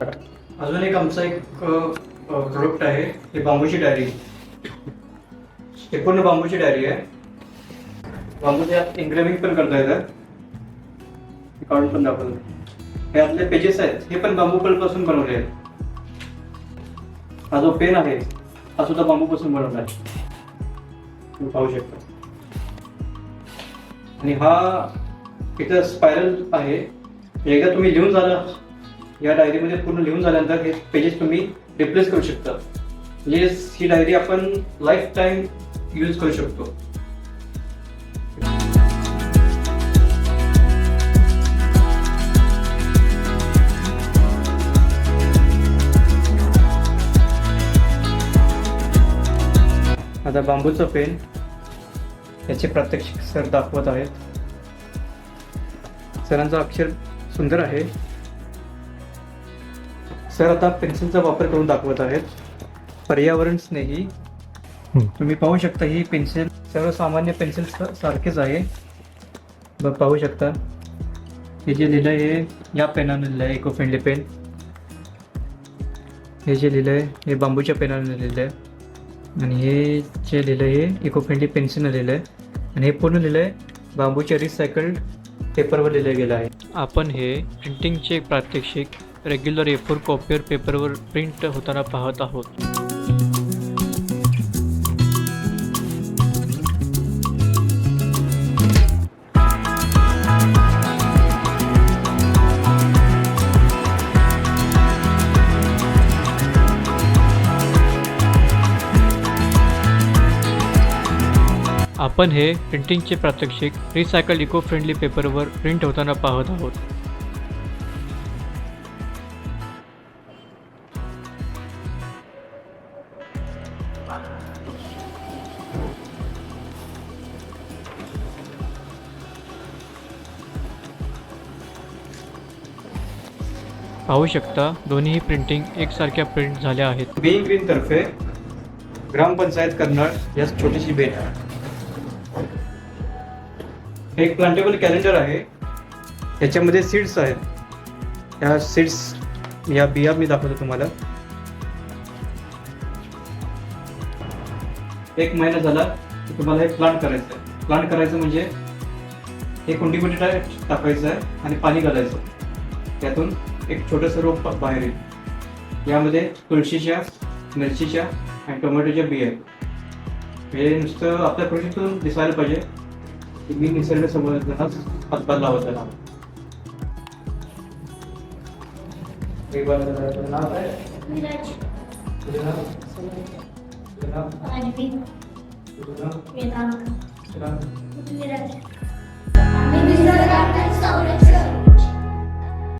आमचा एक प्रोडक्ट आहे हे बांबूची डायरी. हे पूर्ण बांबूची डायरी आहे. बांबूच्या एन्ग्रेविंग पण करता येतं. हे काढून पण दाखवलं हे आपले पेजेस आहेत हे पण बांबू पासून बनवले आहेत. हा जो पेन आहे हा सुद्धा बांबूपासून बनवला आहे. तुम्ही पाहू शकता. आणि हा इथं स्पायरल आहे. एकदा तुम्ही लिहून झाला या डायरीमध्ये पूर्ण लिहून झाल्यानंतर हे पेजेस तुम्ही रिप्लेस करू शकता. म्हणजे ही डायरी आपण लाईफ टाईम यूज करू शकतो. आता बांबूचा पेन याचे प्रात्यक्षिक सर दाखवत आहेत. सरांचं अक्षर सुंदर आहे. सर आता पेन्सिलचा वापर करून दाखवत आहेत. पर्यावरण स्नेही. हं. तुम्ही पाहू शकता ही पेन्सिल सर्वसामान्य पेन्सिल स- सारखेच आहे. पाहू शकता. हे जे लिहिलं आहे या पेनानं लिहिलं आहे इको फ्रेंडली पेन हे जे लिहिलं आहे हे बांबूच्या पेनानं लिहिलं आहे आणि हे जे लिहिलं आहे हे इको फ्रेंडली पेन्सिलनं लिहिलं आहे आणि हे पूर्ण लिहिलं आहे बांबूच्या रिसायकल्ड पेपरवर लिहिलं गेलं आहे. आपण हे प्रिंटिंगचे प्रात्यक्षिक रेग्युलर ए फोर कॉपीवर पेपरवर प्रिंट होताना पाहत आहोत. आपण हे प्रिंटिंगचे प्रात्यक्षिक रिसायकल इको फ्रेंडली पेपरवर प्रिंट होताना पाहत आहोत. पाहू शकता दोन्ही प्रिंटिंग एकसारख्या प्रिंट झाल्या आहेत. बी ग्रीन तर्फे ग्रामपंचायत कर्नाळ या छोटीशी भेट हे एक प्लांटेबल कॅलेंडर आहे. याच्यामध्ये सीड्स आहेत. या सीड्स या बिया मी दाखवतो तुम्हाला. एक महिना झाला की तुम्हाला हे प्लांट करायचं आहे. प्लांट करायचं म्हणजे हे कुंडीमध्ये टाक- टाकायचं आहे आणि पाणी घालायचं. त्यातून एक छोटंसं रोप बाहेर येईल. यामध्ये तुळशीच्या मिरचीच्या आणि टोमॅटोच्या बिया हे नुसतं आपल्या कृषीतून दिसायला पाहिजे. की मी निसर्ग संवर्धनात हातभार लावत आहे. عارفين بيتعرف بيتعرف